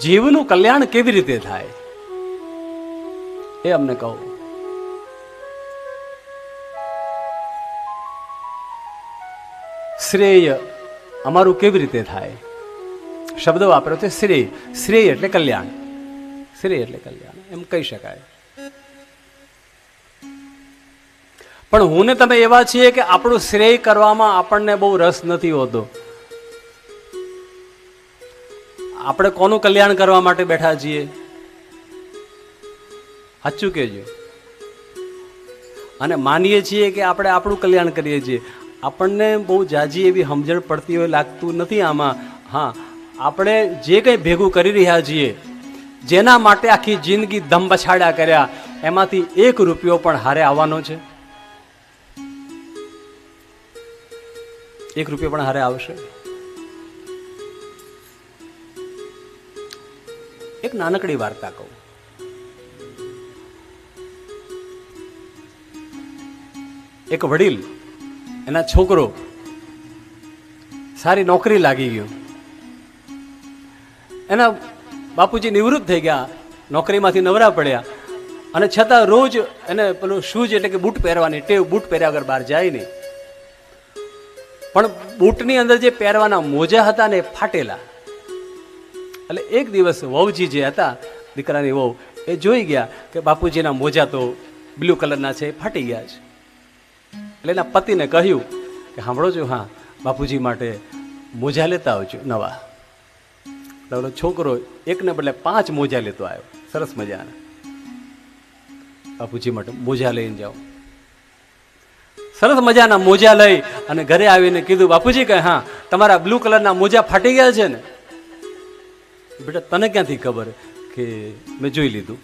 જીવનું કલ્યાણ કેવી રીતે થાય? એ અમને કહો. શ્રેય અમારું કેવી રીતે થાય? શબ્દ વાપર્યો છે શ્રેય. શ્રેય એટલે કલ્યાણ. શ્રેય એટલે કલ્યાણ. એમ કહી શકાય. પણ હું ને તમે એવા છીએ કે આપણું શ્રેય કરવામાં આપણને બહુ રસ નથી હોતો. આપણે કોનું કલ્યાણ કરવા માટે બેઠા છીએ? સાચું કહેજો. અને માનીએ છીએ કે આપણે આપણું કલ્યાણ કરીએ છીએ. આપણને બહુ જાજી એવી સમજણ પડતી હોય, લાગતું નથી આમાં. હા, આપણે જે કંઈ ભેગું કરી રહ્યા છીએ, જેના માટે આખી જિંદગી ધમ પછાડ્યા કર્યા, એમાંથી એક રૂપિયો પણ હારે આવવાનો છે. એક રૂપિયો પણ હારે આવશે? એક નાનકડી વાર્તા કહું. એક વડીલ, એના છોકરો, સારી નોકરી લાગી ગયો. એના બાપુજી નિવૃત્ત થઈ ગયા, નોકરીમાંથી નવરા પડ્યા. અને છતાં રોજ એને પેલું શૂઝ એટલે કે બૂટ પહેરવાની, ટેવ બૂટ પહેર્યા વગર બહાર જાય નહીં. પણ બૂટની અંદર જે પહેરવાના મોજા હતા ને ફાટેલા. એટલે એક દિવસ વહુજી જે હતા, દીકરાની વહુ, એ જોઈ ગયા કે બાપુજીના મોજા તો બ્લુ કલરના છે, એ ફાટી ગયા છે. એટલે એના પતિને કહ્યું કે સાંભળો છો, હા, બાપુજી માટે મોજા લેતા આવજો, નવા. એટલે છોકરો એકને બદલે પાંચ મોજા લેતો આવ્યો, સરસ મજાના. બાપુજી માટે મોજા લઈને જાઓ. સરસ મજાના મોજા લઈ અને ઘરે આવીને કીધું, બાપુજી કહે, હા, તમારા બ્લુ કલરના મોજા ફાટી ગયા છે ને? બેટા, તને ક્યાંથી ખબર કે મેં જોઈ લીધું?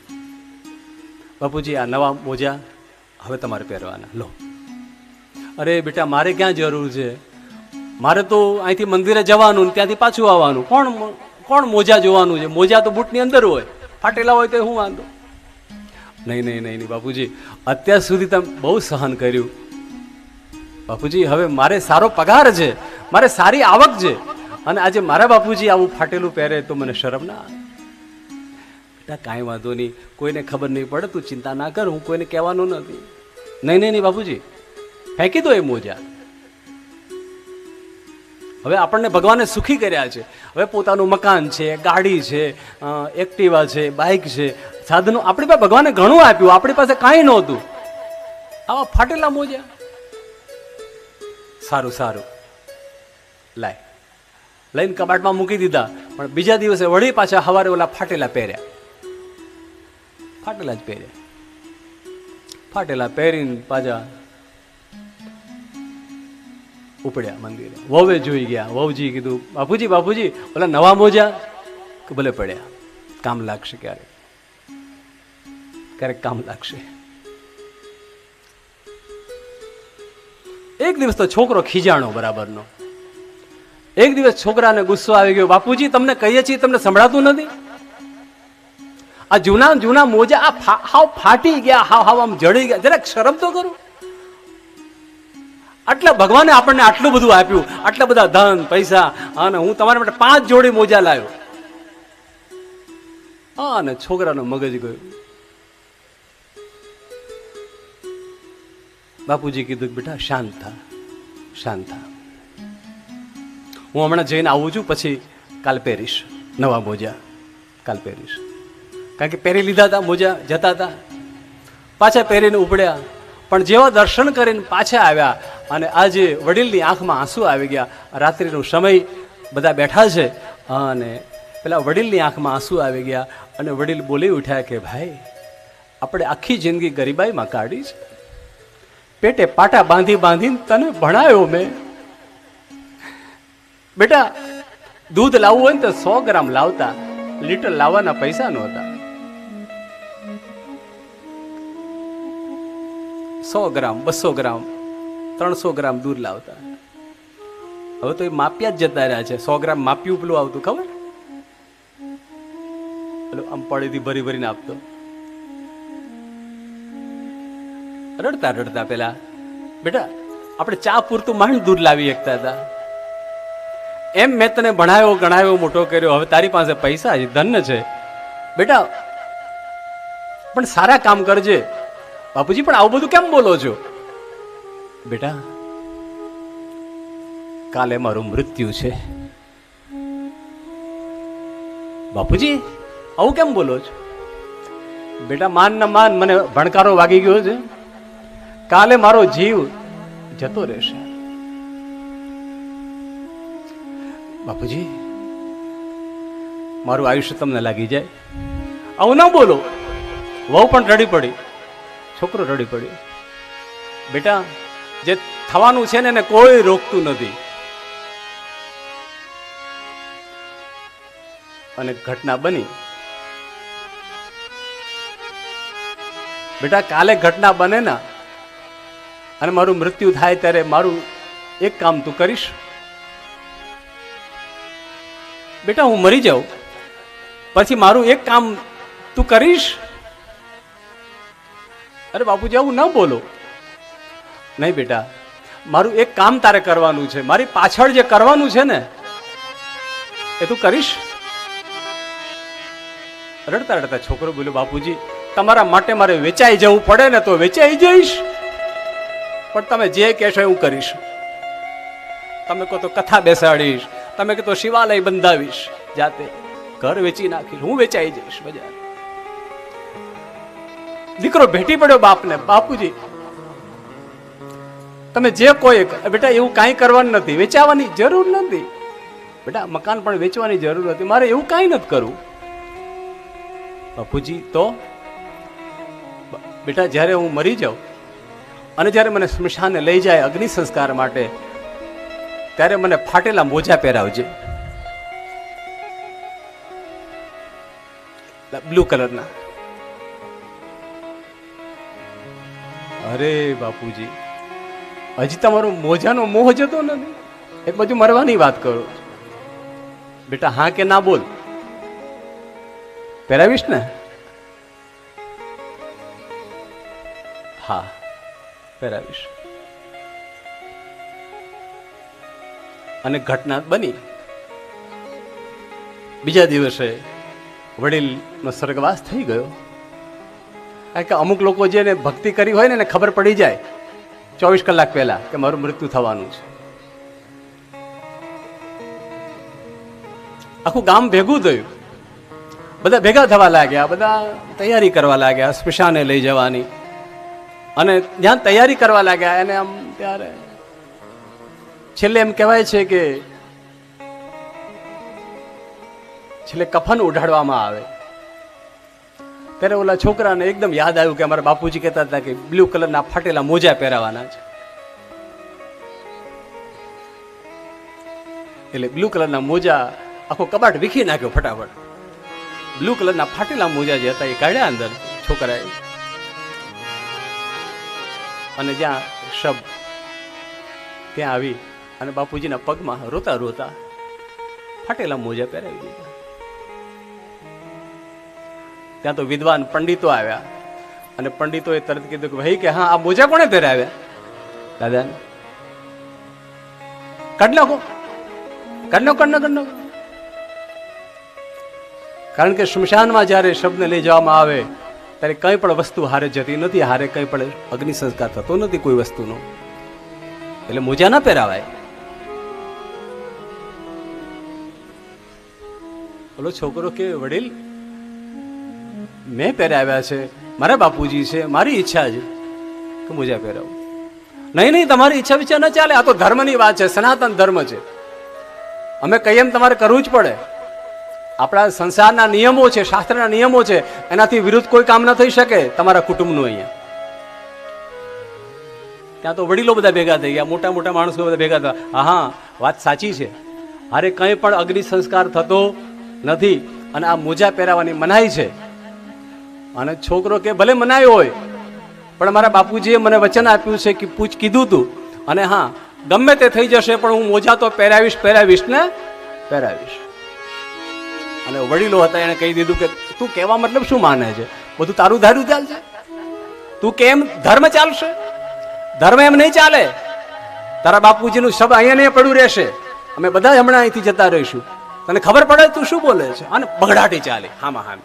બાપુજી, આ નવા મોજા હવે તમારે પહેરવાના. લો. અરે બેટા, મારે ક્યાં જરૂર છે? મારે તો અહીંથી મંદિરે જવાનું ત્યાંથી પાછું આવવાનું. કોણ કોણ મોજા જોવાનું છે? મોજા તો બૂટની અંદર હોય. ફાટેલા હોય તો હું વાંધો? નહીં નહીં નહીં નહીં, બાપુજી. અત્યાર સુધી તમે બહુ સહન કર્યું. બાપુજી, હવે મારે સારો પગાર છે. મારે સારી આવક છે. અને આજે મારા બાપુજી આવું ફાટેલું પહેરે તો મને શરમ ના બેટા, કાંઈ વાંધો નહીં. કોઈને ખબર નહીં પડે, તું ચિંતા ના કર, હું કોઈને કહેવાનું નથી. નહીં નહીં નહીં, બાપુજી. ફેંકી દો એ મોજા. હવે આપણને ભગવાને સુખી કર્યા છે. હવે પોતાનું મકાન છે, ગાડી છે એક્ટિવા છે, બાઇક છે. સાધનો આપણી પાસે ભગવાને ઘણું આપ્યું, આપણી પાસે કાંઈ નહોતું. આવા ફાટેલા મોજા. સારું સારું. લાય. લઈને કબાટમાં મૂકી દીધા. પણ બીજા દિવસે વળી પાછા સવારે ઓલા ફાટેલા પહેર્યા. ફાટેલા જ પહેર્યા. ફાટેલા પહેરીને પાછા ઉપડ્યા મંદિરે. વહુએ જોઈ ગયા. વહુજી કીધું, બાપુજી બાપુજી, ઓલા નવા મોજા? ભલે પડ્યા. કામ લાગશે ક્યારેક. ક્યારેક કામ લાગશે. એક દિવસ તો છોકરો ખીજાણો બરાબરનો. એક દિવસ છોકરાને ગુસ્સો આવી ગયો, બાપુજી, તમને કહીએ છીએ, તમને સંભળાતું નથી? આ જૂના જૂના મોજા, આ હાવ ફાટી ગયા, હાવ હાવ આમ જડી ગયા. જરાક શરમ તો કરું. આટલા ભગવાને આપણને આટલું બધું આપ્યું. આટલા બધા ધન, પૈસા, અને હું તમારા માટે પાંચ જોડી મોજા લાવ્યો. અને છોકરાનો મગજ ગયો. બાપુજી કીધું બેટા, શાંત થા શાંત થા. હું હમણાં જઈને આવું છું, પછી કાલ પહેરીશ. નવા મોજા કાલ પહેરીશ. કારણ કે પહેરી લીધા હતા, મોજા જતા હતા. પાછા પહેરીને ઉપડ્યા. પણ જેવા દર્શન કરીને પાછા આવ્યા અને આજે વડીલની આંખમાં આંસુ આવી ગયા, રાત્રિનો સમય બધા બેઠા છે અને પેલા વડીલની આંખમાં આંસુ આવી ગયા અને વડીલ બોલી ઉઠ્યા કે, ભાઈ, આપણે આખી જિંદગી ગરીબાઈમાં કાઢી છે. પેટે પાટા બાંધી બાંધીને તને ભણાયો મેં. બેટા, દૂધ લાવવું હોય ને તો સો ગ્રામ લાવતા, લીટર લાવવાના પૈસા નહોતા સો ગ્રામ, બસો ગ્રામ, ત્રણસો ગ્રામ દૂધ લાવતા. હવે તો એ માપ્યા જ જતા રહ્યા છે. સો ગ્રામ માપ્યું પેલું આવતું, ખબર? પેલું આમ પડીથી ભરી ભરીને આપતો. રડતા રડતા પેલા, બેટા, આપણે ચા પૂરતું માંડ દૂધ લાવી શકતા હતા. એમ મેં તને ભણાવ્યો, ગણાવ્યો, મોટો કર્યો. હવે તારી પાસે પૈસા છે, ધન છે. બેટા, પણ સારા કામ કરજે. બાપુજી, પણ આવું બધું કેમ બોલો છો? બેટા, કાલે મારું મૃત્યુ છે. બાપુજી, આવું કેમ બોલો છો? બેટા, માન ના માન, મને ભણકારો વાગી ગયો છે. કાલે મારો જીવ જતો રહેશે. બાપુજી, મારું આયુષ્ય તમને લાગી જાય. આવું ના બોલો. વહુ પણ રડી પડી, છોકરો રડી પડ્યો. બેટા, જે થવાનું છે ને એને કોઈ રોકતું નથી. અને ઘટના બની. બેટા, કાલે ઘટના બને ના, અને મારું મૃત્યુ થાય ત્યારે મારું એક કામ તું કરીશ. બેટા, હું મરી જાઉં. પછી મારું એક કામ તું કરીશ? અરે બાપુજી, આવું ન બોલો. નહીં બેટા, મારું એક કામ તારે કરવાનું છે. મારી પાછળ જે કરવાનું છે ને, એ તું કરીશ? રડતા રડતા છોકરો બોલ્યો, બાપુજી, તમારા માટે મારે વેચાઈ જવું પડે ને તો વેચાઈ જઈશ. પણ તમે જે કહેશો એવું કરીશ. તમે કહો તો કથા બેસાડીશ. તમે કીધું શિવાલય બંધાવીશ જાતે. ઘર વેચી નાખીશ, હું વેચાઈ જઈશ બજાર. દીકરો ભેટી પડ્યો બાપને, બાપુજી, તમે જે કોઈ બેટા એવું કાંઈ કરવાનું નથી, વેચાવાની જરૂર નથી. બેટા, મકાન પણ વેચવાની જરૂર નથી, મારે એવું કાંઈ નથી કરવું. બાપુજી, તો? બેટા, જ્યારે હું મરી જાઉં, અને જ્યારે મને સ્મશાને લઈ જાય અગ્નિ સંસ્કાર માટે ત્યારે મને ફાટેલા મોજા પહેરાવજે. બ્લુ કલરના. અરે બાપુજી, હજી તમારો મોજાનો મોહ જતો નથી. એક બાજુ મરવાની વાત કરો. બેટા, હા કે ના બોલ? પહેરાવીશ ને? હા, પહેરાવીશ. અને ઘટના બની. બીજા દિવસે વડીલનો સ્વર્ગવાસ થઈ ગયો. કારણ કે અમુક લોકો જેને ભક્તિ કરી હોય ને એને ખબર પડી જાય, ચોવીસ કલાક પહેલા, કે મારું મૃત્યુ થવાનું છે. આખું ગામ ભેગું થયું. બધા ભેગા થવા લાગ્યા, બધા તૈયારી કરવા લાગ્યા સ્મશાને લઈ જવાની. અને જ્યાં તૈયારી કરવા લાગ્યા, એને આમ ત્યારે છેલ્લે એમ કહેવાય છે કે છેલ્લે કફન ઉઢાડવામાં આવે. ત્યારે ઓલા છોકરાને એકદમ યાદ આવ્યું કે અમારા બાપુજી કહેતા હતા કે બ્લુ કલરના ફાટેલા મોજા પહેરાવાના છે. એટલે બ્લુ કલરના મોજા આખો કબાટ વીખી નાખ્યો ફટાફટ. બ્લુ કલરના ફાટેલા મોજા જે હતા એ કાઢ્યા અંદર છોકરાએ. અને જ્યાં શબ ત્યાં આવી અને બાપુજીના પગમાં રોતા રોતા ફાટેલા મોજા પહેરાવી દીધા. ત્યાં તો વિદ્વાન પંડિતો આવ્યા અને પંડિતોએ તરત કીધું કે ભાઈ કે હા આ મોજા કોણે પહેરાવ્યા? દાદા કાઢ નાખો. કાઢ નાખો કાઢ નાખો, કારણ કે શમશાનમાં જ્યારે શબ્દને લઈ જવામાં આવે ત્યારે કંઈ પણ વસ્તુ હારે જતી નથી. હારે કંઈ પણ અગ્નિ સંસ્કાર થતો નથી કોઈ વસ્તુનો. એટલે મોજા ના પહેરાવાય. ઓલો છોકરો કે વડીલ, મેં પહેરાવ્યા છે, મારા બાપુજી છે, મારી ઈચ્છા છે કે મુજા પહેરાવું. નહીં નહીં, તમારી ઈચ્છા વિચાર ન ચાલે, આ તો ધર્મની વાત છે, સનાતન ધર્મ છે. અમે કહીએ તમારે કરવું જ પડે. આપણા સંસારના નિયમો છે, શાસ્ત્રના નિયમો છે, એનાથી વિરુદ્ધ કોઈ કામ ન થઈ શકે, તમારા કુટુંબનું અહીંયા. ત્યાં તો વડીલો બધા ભેગા થઈ ગયા, મોટા મોટા માણસો બધા ભેગા થયા. હા વાત સાચી છે. અરે કંઈ પણ અગ્નિ સંસ્કાર થતો નથી. અને આ મોજા પહેરાવાની મનાઈ છે. અને છોકરો કે ભલે મનાયો હોય, પણ મારા બાપુજીએ મને વચન આપ્યું છે કે પૂછ, કીધું તું. અને હા, ગમે તે થઈ જશે, પણ હું મોજા તો પહેરાવીશ પહેરાવીશ ને પહેરાવીશ. અને વડીલો હતા એણે કહી દીધું કે તું કહેવા મતલબ શું માને છે? બધું તારું ધાર્યું ચાલશે? તું કેમ ધર્મ ચાલશે? ધર્મ એમ નહીં ચાલે. તારા બાપુજીનું શબ્દ અહીંયા નહીં પડ્યું રહેશે. અમે બધા હમણાં અહીંથી જતા રહીશું. તને ખબર પડે તું શું બોલે છે? અને બગડાટી ચાલે. હામાં હામ.